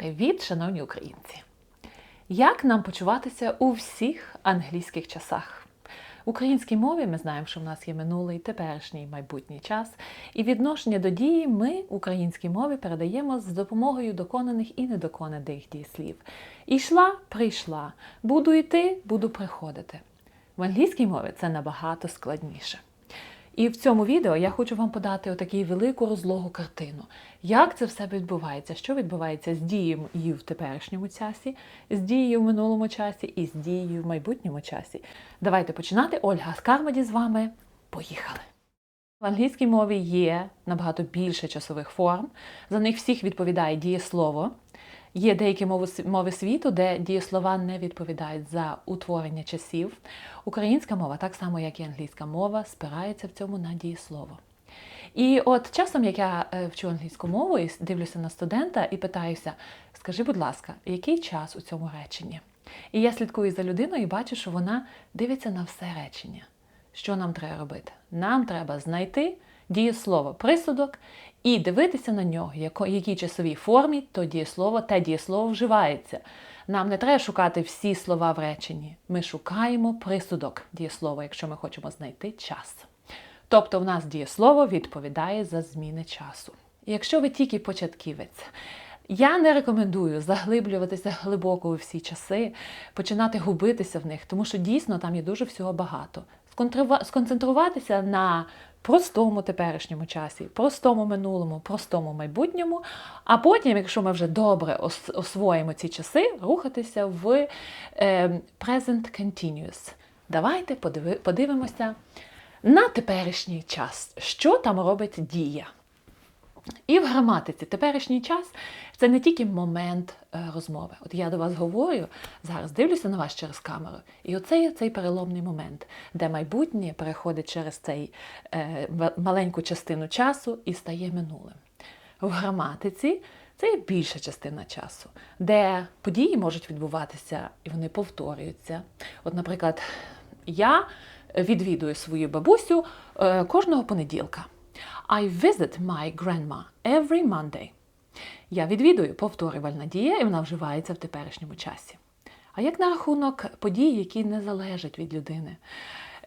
Привіт, шановні українці! Як нам почуватися у всіх англійських часах? В українській мові ми знаємо, що в нас є минулий, теперішній, майбутній час, і відношення до дії ми українській мові передаємо з допомогою доконаних і недоконаних дієслів. Ішла, прийшла, буду йти, буду приходити. В англійській мові це набагато складніше. І в цьому відео я хочу вам подати отаку велику розлогу картину, як це все відбувається, що відбувається з дією в теперішньому часі, з дією в минулому часі і з дією в майбутньому часі. Давайте починати. Ольга Скармаді з вами. Поїхали! В англійській мові є набагато більше часових форм. За них всіх відповідає дієслово. Є деякі мови, світу, де дієслова не відповідають за утворення часів. Українська мова, так само як і англійська мова, спирається в цьому на дієслово. І от часом, як я е, вчу англійську мову і дивлюся на студента і питаюся: скажи, будь ласка, який час у цьому реченні? І я слідкую за людиною і бачу, що вона дивиться на все речення. Що нам треба робити? Нам треба знайти дієслово присудок і дивитися на нього, в якій часовій формі то дієслово, те дієслово вживається. Нам не треба шукати всі слова в реченні. Ми шукаємо присудок дієслова, якщо ми хочемо знайти час. Тобто в нас дієслово відповідає за зміни часу. Якщо ви тільки початківець, я не рекомендую заглиблюватися глибоко у всі часи, починати губитися в них, тому що дійсно там є дуже всього багато. Сконцентруватися на простому теперішньому часі, простому минулому, простому майбутньому. А потім, якщо ми вже добре освоїмо ці часи, рухатися в е, present continuous. Давайте подивимося на теперішній час, що там робить дія. І в граматиці теперішній час це не тільки момент е, розмови. От я до вас говорю, зараз дивлюся на вас через камеру, і оце є цей переломний момент, де майбутнє переходить через цей е, маленьку частину часу і стає минулим. В граматиці це є більша частина часу, де події можуть відбуватися і вони повторюються. От, наприклад, я відвідую свою бабусю е, кожного понеділка. I visit my grandma every Monday. Я відвідую повторювальна дія, і вона вживається в теперішньому часі. А як на рахунок подій, які не залежать від людини?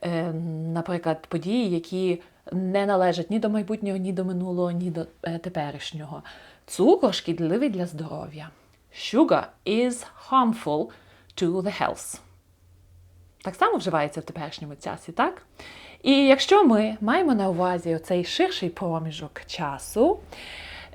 Е, наприклад, події, які не належать ні до майбутнього, ні до минулого, ні до е, теперішнього. Цукор шкідливий для здоров'я. Sugar is harmful to the health. Так само вживається в теперішньому часі, так? І якщо ми маємо на увазі цей ширший проміжок часу,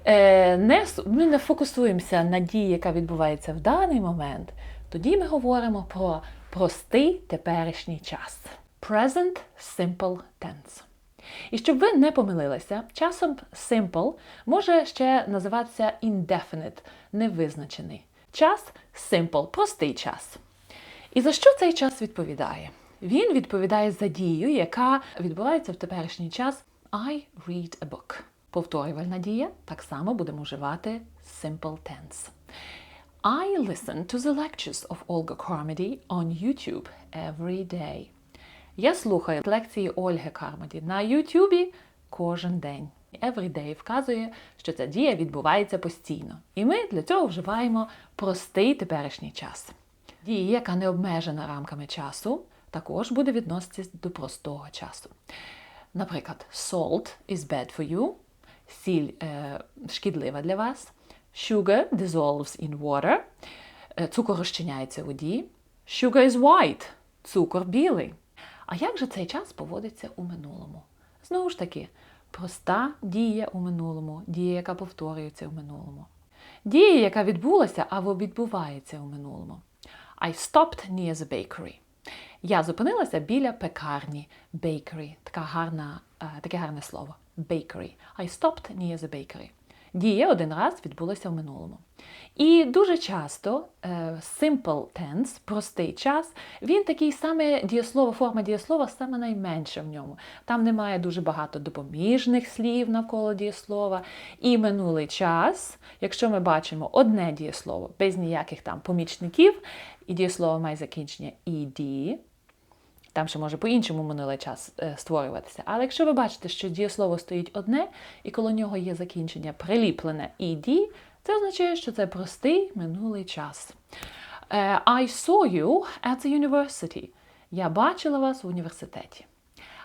е, не, ми не фокусуємося на дії, яка відбувається в даний момент, тоді ми говоримо про простий теперішній час. Present Simple Tense. І щоб ви не помилилися, часом simple може ще називатися indefinite, невизначений. Час simple, простий час. І за що цей час відповідає? Він відповідає за дію, яка відбувається в теперішній час I read a book. Повторювальна дія так само будемо вживати simple tense. I listen to the lectures of Olga Carmody on YouTube every day. Я слухаю лекції Ольги Кармоді на Ютубі кожен день. Every day вказує, що ця дія відбувається постійно. І ми для цього вживаємо простий теперішній час. Дія, яка не обмежена рамками часу, також буде відноситись до простого часу. Наприклад, salt is bad for you, сіль е, шкідлива для вас, sugar dissolves in water, е, цукор розчиняється у воді, sugar is white, цукор білий. А як же цей час поводиться у минулому? Знову ж таки, проста дія у минулому, дія, яка повторюється у минулому. Дія, яка відбулася або відбувається у минулому. I stopped near the bakery. Я зупинилася біля пекарні bakery. Така гарна, е, таке гарне слово. Bakery. I stopped near the bakery. Дія один раз відбулася в минулому. І дуже часто е, simple tense, простий час, він такий саме дієслово, форма дієслова саме найменша в ньому. Там немає дуже багато допоміжних слів навколо дієслова. І минулий час, якщо ми бачимо одне дієслово без ніяких там помічників, і дієслово має закінчення «ed», там ще може по-іншому минулий час е, створюватися. Але якщо ви бачите, що дієслово стоїть одне, і коло нього є закінчення приліплене «ed», Це означає, що це простий минулий час. Е, I saw you at the university. Я бачила вас в університеті.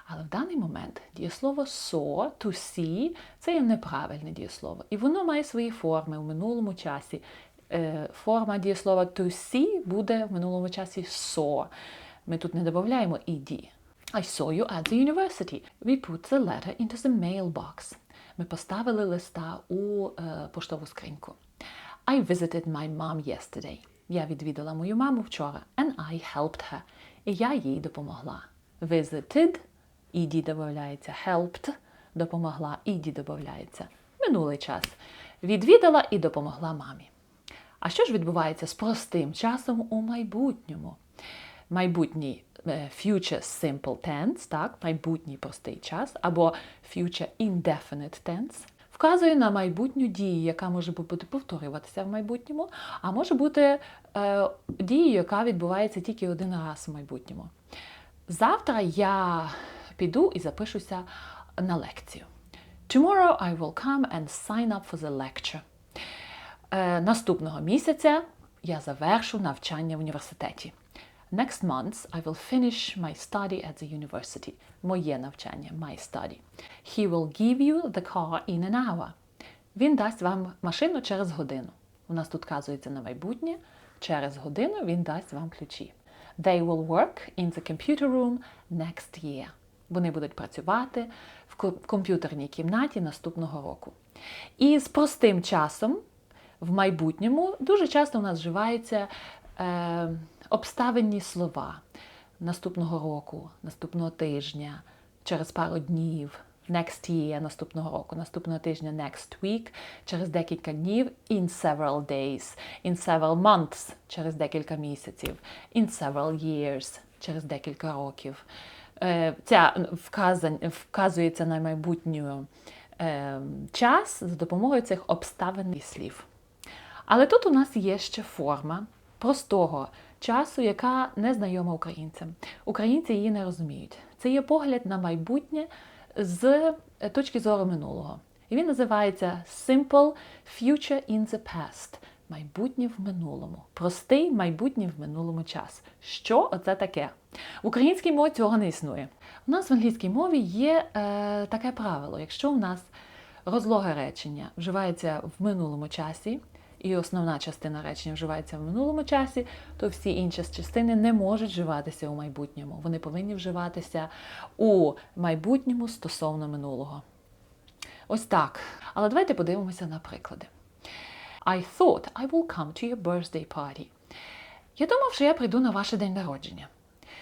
Але в даний момент дієслово saw, to see це є неправильне дієслово. І воно має свої форми в минулому часі. Е, Форма дієслова to see буде в минулому часі saw. Ми тут не додаємо ed. I saw you at the university. We put the letter into the mailbox. Ми поставили листа у е, поштову скриньку. I visited my mom yesterday. Я відвідала мою маму вчора. And I helped her. І я їй допомогла. Visited, ed додається. Helped, допомогла, ed додається. Минулий час. Відвідала і допомогла мамі. А що ж відбувається з простим часом у майбутньому? Майбутній е, future simple tense, так, майбутній простий час, або future indefinite tense, вказує на майбутню дію, яка може бути повторюватися в майбутньому, а може бути е, дією, яка відбувається тільки один раз в майбутньому. Завтра я піду і запишуся на лекцію. Tomorrow I will come and sign up for the lecture. Е, наступного місяця я завершу навчання в університеті. Next month I will finish my study at the university. Моє навчання, my study. He will give you the car in an hour. Він дасть вам машину через годину. У нас тут вказується на майбутнє. Через годину він дасть вам ключі. They will work in the computer room next year. Вони будуть працювати в комп'ютерній кімнаті наступного року. І з простим часом в майбутньому дуже часто у нас вживаються е, обставинні слова наступного року, наступного тижня, через пару днів, next year, наступного року, наступного тижня, next week, через декілька днів, in several days, in several months, через декілька місяців, in several years, через декілька років. Е, Ця вказань, вказується на майбутню е, час за допомогою цих обставин і слів. Але тут у нас є ще форма простого часу, яка не знайома українцям. Українці її не розуміють. Це є погляд на майбутнє з е, точки зору минулого. І він називається Simple Future in the Past. Майбутнє в минулому. Простий майбутнє в минулому час. Що оце таке? В українській мові цього не існує. У нас в англійській мові є е, таке правило: якщо у нас розлоге речення вживається в минулому часі, і основна частина речення вживається в минулому часі, то всі інші частини не можуть вживатися у майбутньому. Вони повинні вживатися у майбутньому стосовно минулого. Ось так. Але давайте подивимося на приклади. I thought I will come to your birthday party. Я думав, що я прийду на ваш день народження.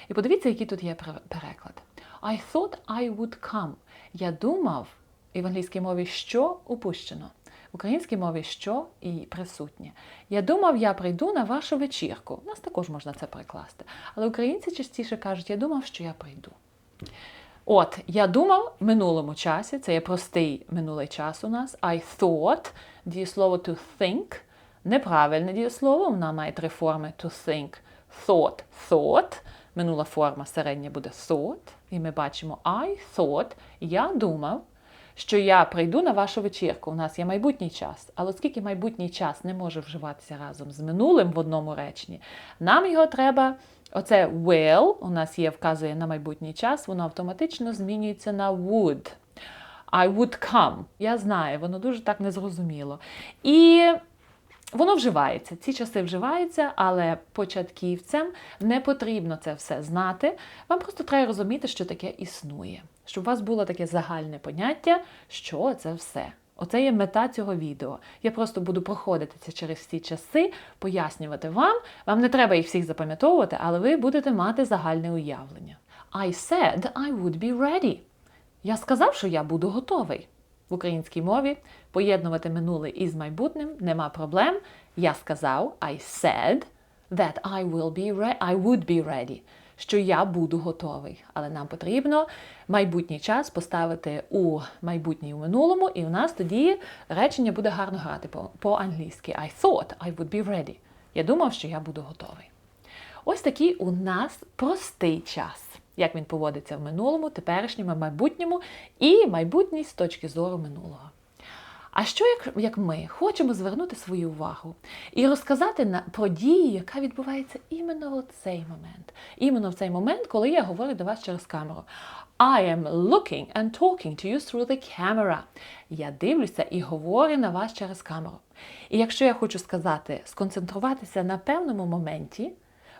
І подивіться, який тут є переклад. I thought I would come. Я думав, і в англійській мові що упущено. Українській мові що і присутнє. Я думав, я прийду на вашу вечірку. У нас також можна це перекласти. Але українці частіше кажуть, я думав, що я прийду. От, я думав в минулому часі, це є простий минулий час у нас. I thought, дієслово to think, неправильне дієслово, вона має три форми to think. Thought, thought, минула форма середня буде thought. І ми бачимо I thought, я думав, що я прийду на вашу вечірку. У нас є майбутній час. Але оскільки майбутній час не може вживатися разом з минулим в одному реченні, нам його треба. Оце will у нас є, вказує на майбутній час, воно автоматично змінюється на would. I would come. Я знаю, воно дуже так незрозуміло. І Воно вживається, ці часи вживаються, але початківцям не потрібно це все знати. Вам просто треба розуміти, що таке існує, щоб у вас було таке загальне поняття, що це все. Оце є мета цього відео. Я просто буду проходитися через ці часи, пояснювати вам. Вам не треба їх всіх запам'ятовувати, але ви будете мати загальне уявлення. I said I would be ready. Я сказав, що я буду готовий. В українській мові поєднувати минуле із майбутнім нема проблем. Я сказав, I said that I will be re- I would be ready, що я буду готовий. Але нам потрібно майбутній час поставити у майбутнє у минулому, і у нас тоді речення буде гарно грати по- по-англійськи. I thought I would be ready. Я думав, що я буду готовий. Ось такий у нас простий час. Як він поводиться в минулому, теперішньому, майбутньому і майбутній з точки зору минулого. А що як, як ми хочемо звернути свою увагу і розказати на, про дію, яка відбувається іменно в цей момент, іменно в цей момент, коли я говорю до вас через камеру. I am looking and talking to you through the camera. Я дивлюся і говорю на вас через камеру. І якщо я хочу сказати, сконцентруватися на певному моменті,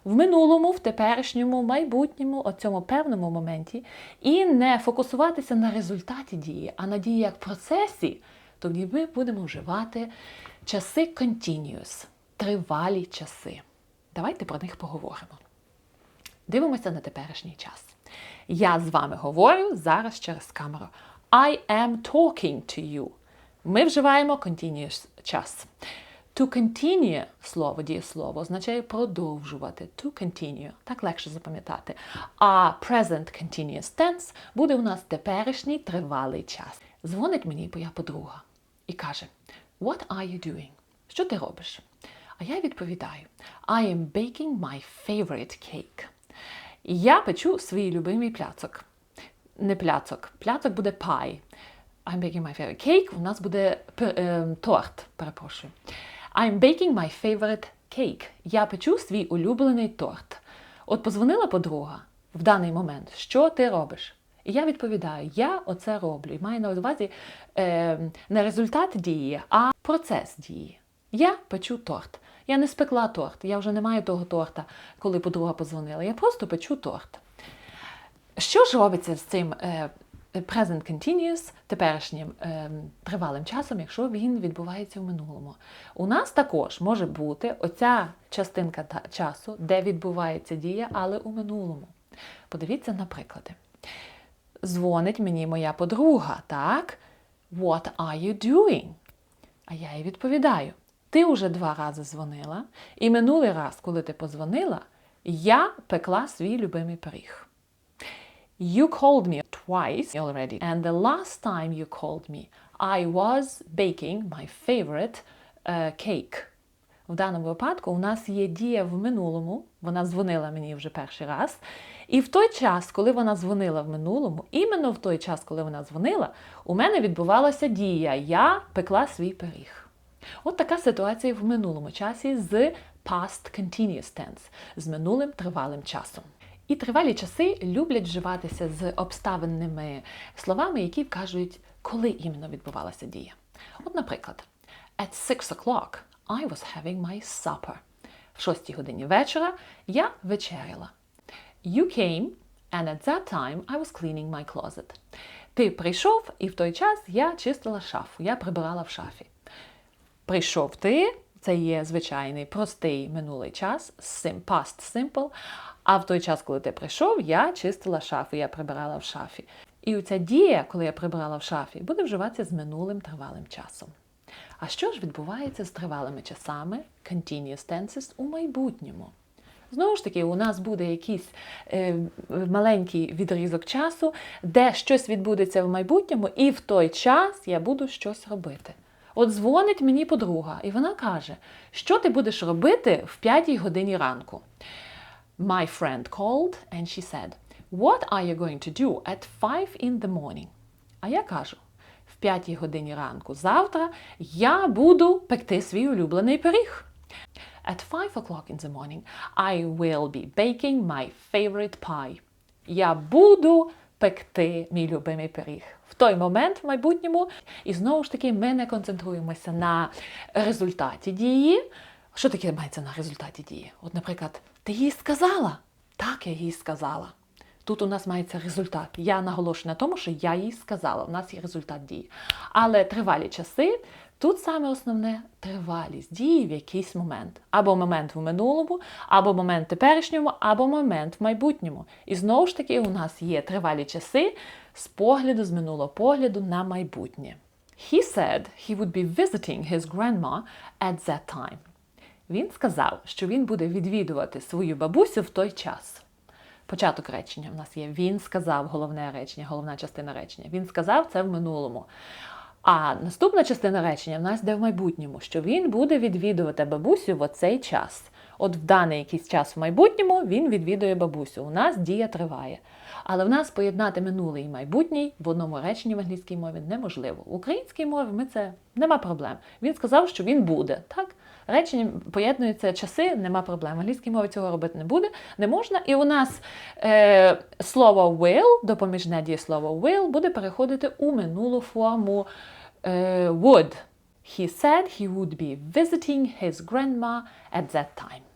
в минулому, в теперішньому, в майбутньому, о цьому певному моменті, і не фокусуватися на результаті дії, а на дії як процесі, тоді ми будемо вживати часи continuous, тривалі часи. Давайте про них поговоримо. Дивимося на теперішній час. Я з вами говорю зараз через камеру. I am talking to you. Ми вживаємо continuous час. To continue слово, дієслово, означає продовжувати. To continue. Так легше запам'ятати. А present continuous tense буде у нас теперішній тривалий час. Дзвонить мені моя подруга і каже: What are you doing? Що ти робиш? А я відповідаю: I am baking my favorite cake. Я печу свій любимий пляцок. Не пляцок, пляцок буде pie. I'm baking my favorite cake. У нас буде е, торт, перепрошую. I'm baking my favorite cake. Я печу свій улюблений торт. От позвонила подруга в даний момент, що ти робиш? І я відповідаю, я оце роблю. І маю на увазі е, не результат дії, а процес дії. Я печу торт. Я не спекла торт, я вже не маю того торта, коли подруга позвонила. Я просто печу торт. Що ж робиться з цим е, present continuous, теперішнім е, тривалим часом, якщо він відбувається в минулому? У нас також може бути оця частинка часу, де відбувається дія, але у минулому. Подивіться на приклади. Дзвонить мені моя подруга, так? What are you doing? А я їй відповідаю: ти вже два рази дзвонила, і минулий раз, коли ти позвонила, я пекла свій любимий пиріг. You called me twice already, and the last time you called me, I was baking my favorite uh, cake. В даному випадку у нас є дія в минулому, вона дзвонила мені вже перший раз. І в той час, коли вона дзвонила в минулому, іменно в той час, коли вона дзвонила, у мене відбувалася дія. Я пекла свій пиріг. От така ситуація в минулому часі з past continuous tense, з минулим тривалим часом. І тривалі часи люблять вживатися з обставинними словами, які вказують, коли іменно відбувалася дія. От, наприклад, at six o'clock I was having my supper. В шостій годині вечора я вечеряла. You came, and at that time I was cleaning my closet. Ти прийшов, і в той час я чистила шафу, я прибирала в шафі. Прийшов ти, це є звичайний простий минулий час, past simple. А в той час, коли ти прийшов, я чистила шафу, я прибирала в шафі. І оця дія, коли я прибирала в шафі, буде вживатися з минулим тривалим часом. А що ж відбувається з тривалими часами continuous tenses у майбутньому? Знову ж таки, у нас буде якийсь е, маленький відрізок часу, де щось відбудеться в майбутньому, і в той час я буду щось робити. От дзвонить мені подруга, і вона каже, що ти будеш робити в п'ятій годині ранку. My friend called and she said, What are you going to do at 5 in the morning? А я кажу, в п'ятій годині ранку завтра я буду пекти свій улюблений пиріг. At 5 o'clock in the morning I will be baking my favorite pie. Я буду пекти мій любимий пиріг. В той момент в майбутньому, і знову ж таки, ми не концентруємося на результаті дії. Що таке мається на результаті дії? От, наприклад, ти їй сказала? Так, я їй сказала. Тут у нас мається результат. Я наголошую на тому, що я їй сказала. У нас є результат дії. Але тривалі часи, тут саме основне тривалість дії в якийсь момент. Або момент в минулому, або момент теперішньому, або момент в майбутньому. І знову ж таки, у нас є тривалі часи з погляду, з минулого погляду на майбутнє. He said he would be visiting his grandma at that time. Він сказав, що він буде відвідувати свою бабусю в той час. Початок речення в нас є він сказав головне речення, головна частина речення. Він сказав це в минулому. А наступна частина речення в нас йде в майбутньому, що він буде відвідувати бабусю в оцей час. От в даний якийсь час в майбутньому він відвідує бабусю. У нас дія триває. Але в нас поєднати минулий і майбутній в одному реченні в англійській мові неможливо. В українській мові ми це нема проблем. Він сказав, що він буде. Так? Речення поєднуються часи, нема проблем. В англійській мові цього робити не буде, не можна. І у нас е, слово will, допоміжне дієслово will, буде переходити у минулу форму е, would. He said he would be visiting his grandma at that time.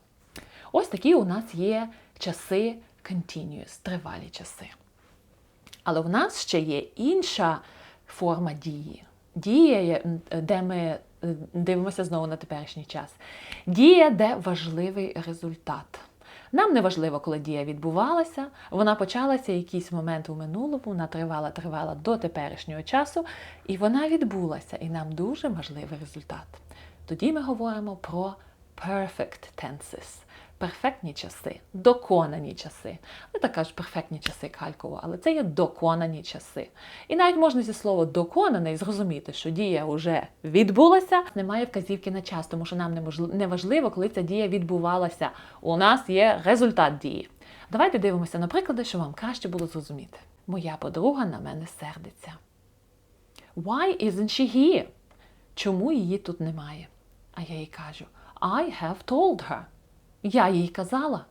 Ось такі у нас є часи continuous, тривалі часи. Але в нас ще є інша форма дії. Дія, де ми е, дивимося знову на теперішній час. Дія, де важливий результат. Нам не важливо, коли дія відбувалася, вона почалася якийсь момент у минулому, вона тривала, тривала до теперішнього часу, і вона відбулася, і нам дуже важливий результат. Тоді ми говоримо про perfect tenses. Перфектні часи, доконані часи. Не так кажуть перфектні часи кальково, але це є доконані часи. І навіть можна зі слова доконаний зрозуміти, що дія вже відбулася, немає вказівки на час, тому що нам не важливо, коли ця дія відбувалася. У нас є результат дії. Давайте дивимося на приклади, щоб вам краще було зрозуміти. Моя подруга на мене сердиться. Why isn't she here? Чому її тут немає? А я їй кажу: I have told her. Я їй казала.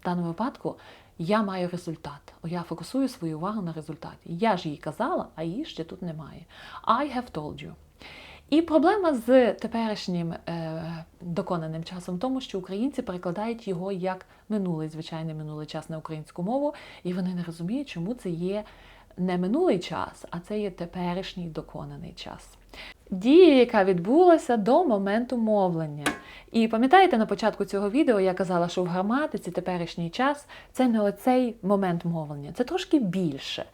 В даному випадку я маю результат. Я фокусую свою увагу на результаті. Я ж їй казала, а її ще тут немає. I have told you. І проблема з теперішнім е, доконаним часом в тому, що українці перекладають його як минулий, звичайний минулий час на українську мову, і вони не розуміють, чому це є не минулий час, а це є теперішній доконаний час. Дія, яка відбулася до моменту мовлення. І пам'ятаєте, на початку цього відео я казала, що в граматиці теперішній час це не оцей момент мовлення, це трошки більше.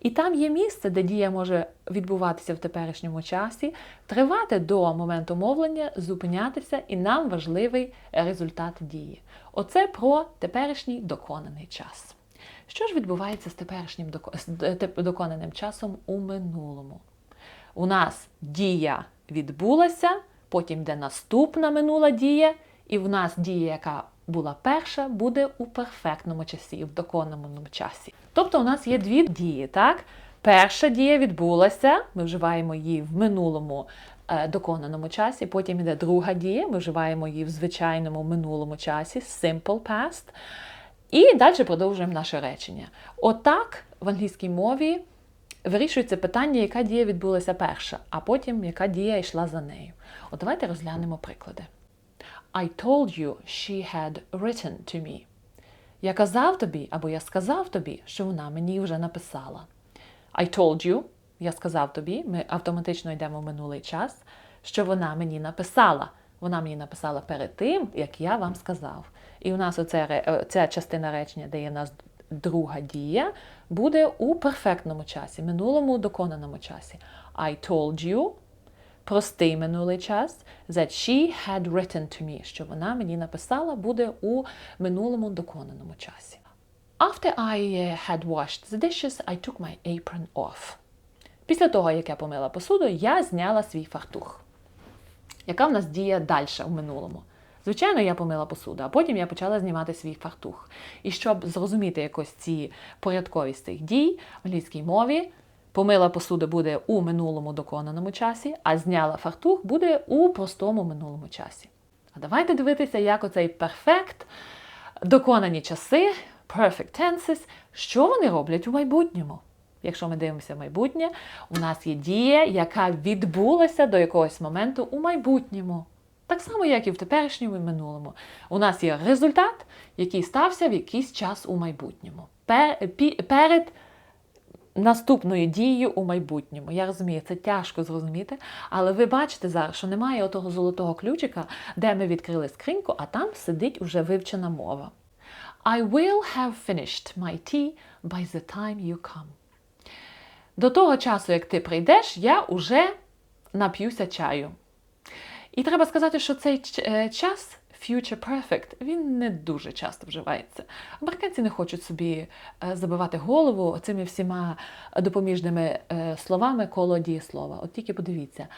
І там є місце, де дія може відбуватися в теперішньому часі, тривати до моменту мовлення, зупинятися, і нам важливий результат дії. Оце про теперішній доконаний час. Що ж відбувається з теперішнім доконаним часом у минулому? У нас дія відбулася, потім йде наступна минула дія, і в нас дія, яка була перша, буде у перфектному часі, в доконаному часі. Тобто у нас є дві дії. так? Перша дія відбулася, ми вживаємо її в минулому е, доконаному часі, потім йде друга дія, ми вживаємо її в звичайному минулому часі, simple past. І далі продовжуємо наше речення. Отак в англійській мові вирішується питання, яка дія відбулася перша, а потім яка дія йшла за нею. От давайте розглянемо приклади. I told you she had written to me. Я казав тобі, або я сказав тобі, що вона мені вже написала. I told you, я сказав тобі, ми автоматично йдемо в минулий час, що вона мені написала. Вона мені написала перед тим, як я вам сказав. І у нас оце, ця частина речення, де є нас друга дія, буде у перфектному часі, минулому доконаному часі. I told you, простий минулий час, that she had written to me, що вона мені написала, буде у минулому доконаному часі. After I had washed the dishes, I took my apron off. Після того, як я помила посуду, я зняла свій фартух. Яка в нас дія далі в минулому? Звичайно, я помила посуду, а потім я почала знімати свій фартух. І щоб зрозуміти якось ці порядковість цих дій в англійській мові, помила посуду буде у минулому доконаному часі, а зняла фартух буде у простому минулому часі. А давайте дивитися, як оцей перфект, доконані часи, perfect tenses, що вони роблять у майбутньому. Якщо ми дивимося в майбутнє, у нас є дія, яка відбулася до якогось моменту у майбутньому. Так само, як і в теперішньому і минулому. У нас є результат, який стався в якийсь час у майбутньому. Перед наступною дією у майбутньому. Я розумію, це тяжко зрозуміти, але ви бачите зараз, що немає отого золотого ключика, де ми відкрили скриньку, а там сидить уже вивчена мова. I will have finished my tea by the time you come. До того часу, як ти прийдеш, я уже нап'юся чаю. І треба сказати, що цей е, час future perfect, він не дуже часто вживається. Американці не хочуть собі е, забивати голову цими всіма допоміжними е, словами коло дієслова. От тільки подивіться.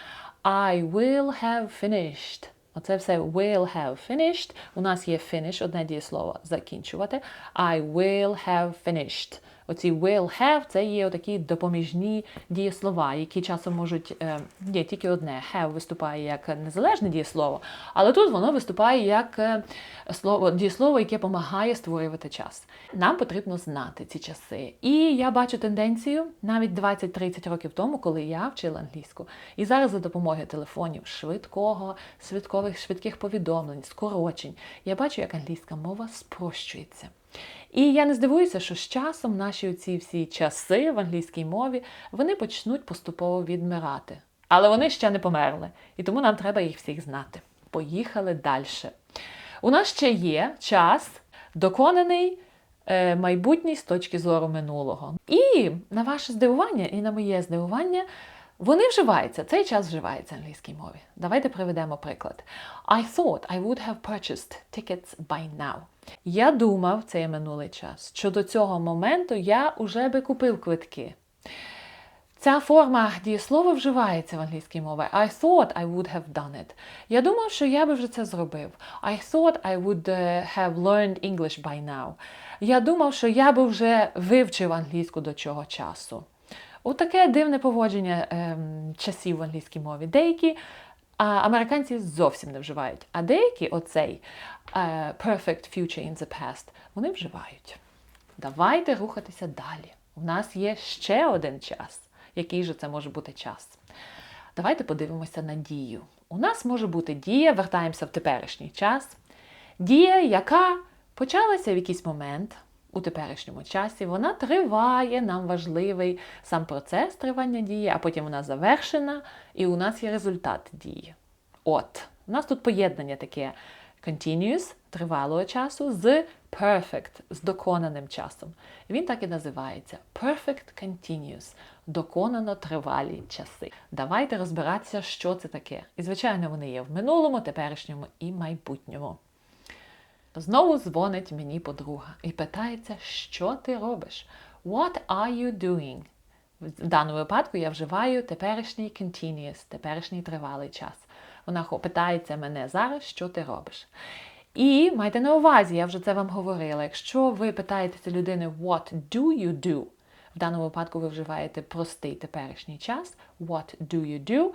I will have finished. Оце все will have finished. У нас є finish, одне дієслово закінчувати. I will have finished. Оці will have це є такі допоміжні дієслова, які часом можуть е, є тільки одне. Have виступає як незалежне дієслово, але тут воно виступає як е, слово дієслово, яке допомагає створювати час. Нам потрібно знати ці часи. І я бачу тенденцію навіть 20-30 років тому, коли я вчила англійську. І зараз за допомогою телефонів, швидкого, швидкових, швидких повідомлень, скорочень, я бачу, як англійська мова спрощується. І я не здивуюся, що з часом наші оці всі часи в англійській мові вони почнуть поступово відмирати. Але вони ще не померли, і тому нам треба їх всіх знати. Поїхали далі. У нас ще є час, доконаний е, майбутній з точки зору минулого. І на ваше здивування, і на моє здивування, вони вживаються. Цей час вживається в англійській мові. Давайте приведемо приклад. I thought I would have purchased tickets by now. Я думав, це є минулий час, що до цього моменту я вже би купив квитки. Ця форма дієслова вживається в англійській мові. I thought I would have done it. Я думав, що я би вже це зробив. I thought I would have learned English by now. Я думав, що я би вже вивчив англійську до цього часу. Отаке дивне поводження ем, часів в англійській мові. Деякі американці зовсім не вживають, а деякі оцей uh, perfect future in the past вони вживають. Давайте рухатися далі. У нас є ще один час. Який же це може бути час? Давайте подивимося на дію. У нас може бути дія, вертаємося в теперішній час. Дія, яка почалася в якийсь момент у теперішньому часі, вона триває, нам важливий сам процес тривання дії, а потім вона завершена, і у нас є результат дії. От, у нас тут поєднання таке continuous, тривалого часу, з perfect, з доконаним часом. Він так і називається Perfect Continuous, доконано тривалі часи. Давайте розбиратися, що це таке. І, звичайно, вони є в минулому, теперішньому і майбутньому. Знову дзвонить мені подруга і питається, що ти робиш? What are you doing? В даному випадку я вживаю теперішній continuous, теперішній тривалий час. Вона питається мене зараз, що ти робиш. І майте на увазі, я вже це вам говорила. Якщо ви питаєтеся людини what do you do, в даному випадку ви вживаєте простий теперішній час, what do you do,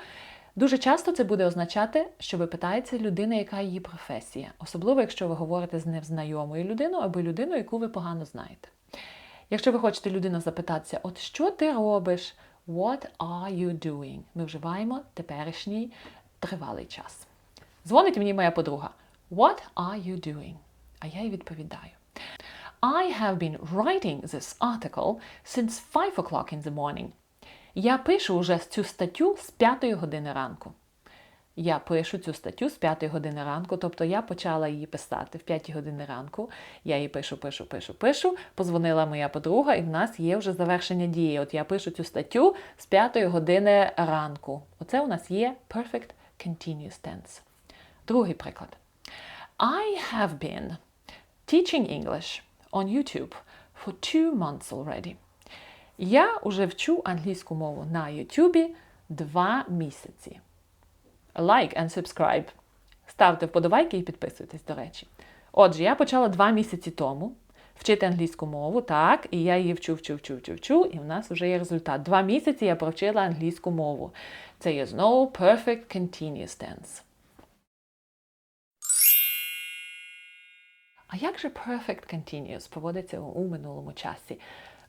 Дуже часто це буде означати, що ви питаєте людини, яка її професія, особливо якщо ви говорите з невзнайомою людиною або людиною, яку ви погано знаєте. Якщо ви хочете людину запитатися, от що ти робиш? What are you doing? Ми вживаємо теперішній тривалий час. Дзвонить мені моя подруга. What are you doing? А я їй відповідаю. I have been writing this article since 5 o'clock in the morning. Я пишу вже цю статтю з 5 години ранку. Я пишу цю статтю з 5 години ранку, тобто я почала її писати в 5 години ранку. Я її пишу, пишу, пишу, пишу. Позвонила моя подруга, і в нас є вже завершення дії. От я пишу цю статтю з 5 години ранку. Оце у нас є perfect continuous tense. Другий приклад. I have been teaching English on YouTube for two months already. Я вже вчу англійську мову на Ютубі два місяці. Like and subscribe. Ставте вподобайки і підписуйтесь, до речі. Отже, я почала два місяці тому вчити англійську мову, так, і я її вчу, вчу, вчу, вчу, вчу, і в нас вже є результат. Два місяці я провчила англійську мову. Це є знову perfect continuous tense. А як же perfect continuous поводиться у минулому часі?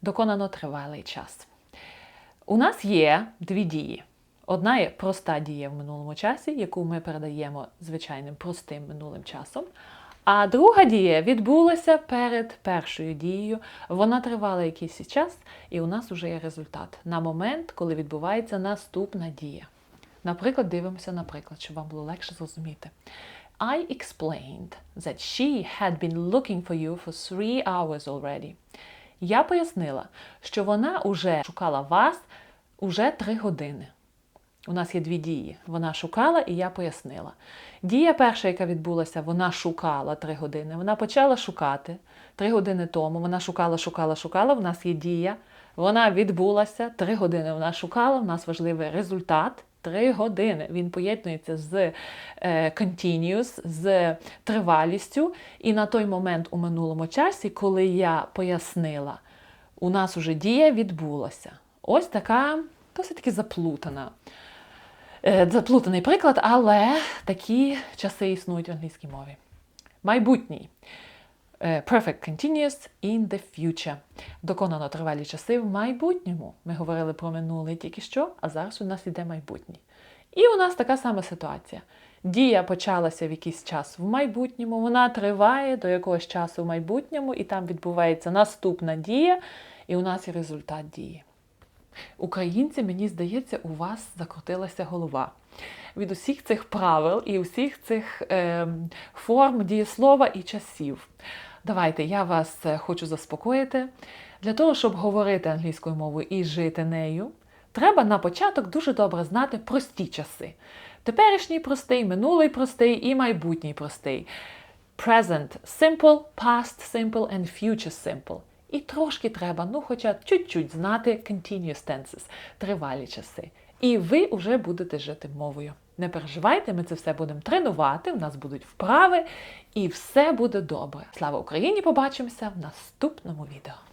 Доконано тривалий час. У нас є дві дії. Одна є проста дія в минулому часі, яку ми передаємо звичайним простим минулим часом. А друга дія відбулася перед першою дією. Вона тривала якийсь час, і у нас вже є результат на момент, коли відбувається наступна дія. Наприклад, дивимося, наприклад, щоб вам було легше зрозуміти. I explained that she had been looking for you for three hours already. Я пояснила, що вона вже шукала вас уже три години. У нас є дві дії. Вона шукала і я пояснила. Дія перша, яка відбулася, вона шукала три години. Вона почала шукати три години тому. Вона шукала, шукала, шукала. У нас є дія. Вона відбулася три години. Вона шукала. У нас важливий результат 3 години. Він поєднується з е, continuous, з тривалістю. І на той момент у минулому часі, коли я пояснила, у нас уже дія відбулася. Ось така досить таки заплутана. Е, Заплутаний приклад, але такі часи існують в англійській мові. Майбутній. Е, Perfect continuous in the future. Доконано тривалі часи в майбутньому. Ми говорили про минуле тільки що, а зараз у нас іде майбутнє. І у нас така сама ситуація. Дія почалася в якийсь час в майбутньому, вона триває до якогось часу в майбутньому, і там відбувається наступна дія, і у нас є результат дії. Українці, мені здається, у вас закрутилася голова. Від усіх цих правил і усіх цих е, форм дієслова і часів. Давайте, я вас е, хочу заспокоїти. Для того, щоб говорити англійською мовою і жити нею, треба на початок дуже добре знати прості часи. Теперішній простий, минулий простий і майбутній простий. Present simple, past simple and future simple. І трошки треба, ну хоча чуть-чуть знати continuous tenses, тривалі часи. І ви вже будете жити мовою. Не переживайте, ми це все будемо тренувати, в нас будуть вправи, і все буде добре. Слава Україні! Побачимося в наступному відео.